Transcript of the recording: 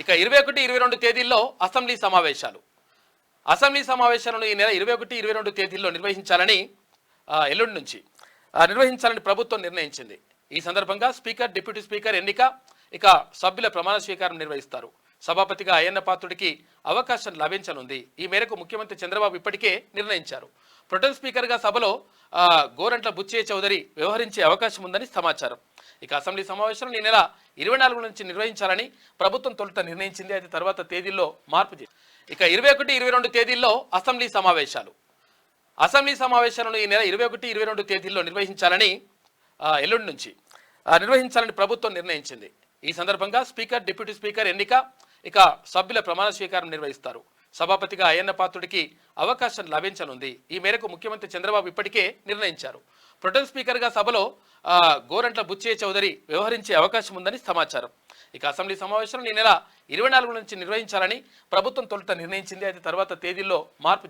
ఇక ఇరవై ఒకటి ఇరవై రెండు తేదీల్లో అసెంబ్లీ సమావేశాలు. అసెంబ్లీ సమావేశాలను ఈ నెల ఇరవై ఒకటి ఇరవై రెండు తేదీల్లో నిర్వహించాలని ఎల్లుండి నుంచి నిర్వహించాలని ప్రభుత్వం నిర్ణయించింది. ఈ సందర్భంగా స్పీకర్ డిప్యూటీ స్పీకర్ ఎన్నిక ఇక సభ్యుల ప్రమాణ స్వీకారం నిర్వహిస్తారు. సభాపతిగా అయ్యన్న పాత్రుడికి అవకాశం లభించనుంది. ఈ మేరకు ముఖ్యమంత్రి చంద్రబాబు ఇప్పటికే నిర్ణయించారు. ప్రొటెన్ స్పీకర్గా సభలో గోరంట్ల బుచ్చయ్య చౌదరి వ్యవహరించే అవకాశం ఉందని సమాచారం. ఇక అసెంబ్లీ సమావేశాలను ఈ నెల ఇరవై నాలుగు నుంచి నిర్వహించాలని ప్రభుత్వం తొలుత నిర్ణయించింది. అయితే తర్వాత తేదీల్లో మార్పు ఇక ఇరవై ఒకటి ఇరవై రెండు తేదీల్లో అసెంబ్లీ సమావేశాలు. అసెంబ్లీ సమావేశాలను ఈ నెల ఇరవై ఒకటి ఇరవై రెండు తేదీల్లో నిర్వహించాలని ఎల్లుండి నుంచి నిర్వహించాలని ప్రభుత్వం నిర్ణయించింది. ఈ సందర్భంగా స్పీకర్ డిప్యూటీ స్పీకర్ ఎన్నిక ఇక సభ్యుల ప్రమాణ స్వీకారం నిర్వహిస్తారు. సభాపతిగా అయ్యన్న పాత్రుడికి అవకాశం లభించనుంది. ఈ మేరకు ముఖ్యమంత్రి చంద్రబాబు ఇప్పటికే నిర్ణయించారు. ప్రొటెన్ స్పీకర్గా సభలో గోరంట్ల బుచ్చయ్య చౌదరి వ్యవహరించే అవకాశం ఉందని సమాచారం. ఇక అసెంబ్లీ సమావేశాలను ఈ నెల ఇరవై నాలుగు నుంచి నిర్వహించాలని ప్రభుత్వం తొలుత నిర్ణయించింది. అయితే తర్వాత తేదీల్లో మార్పు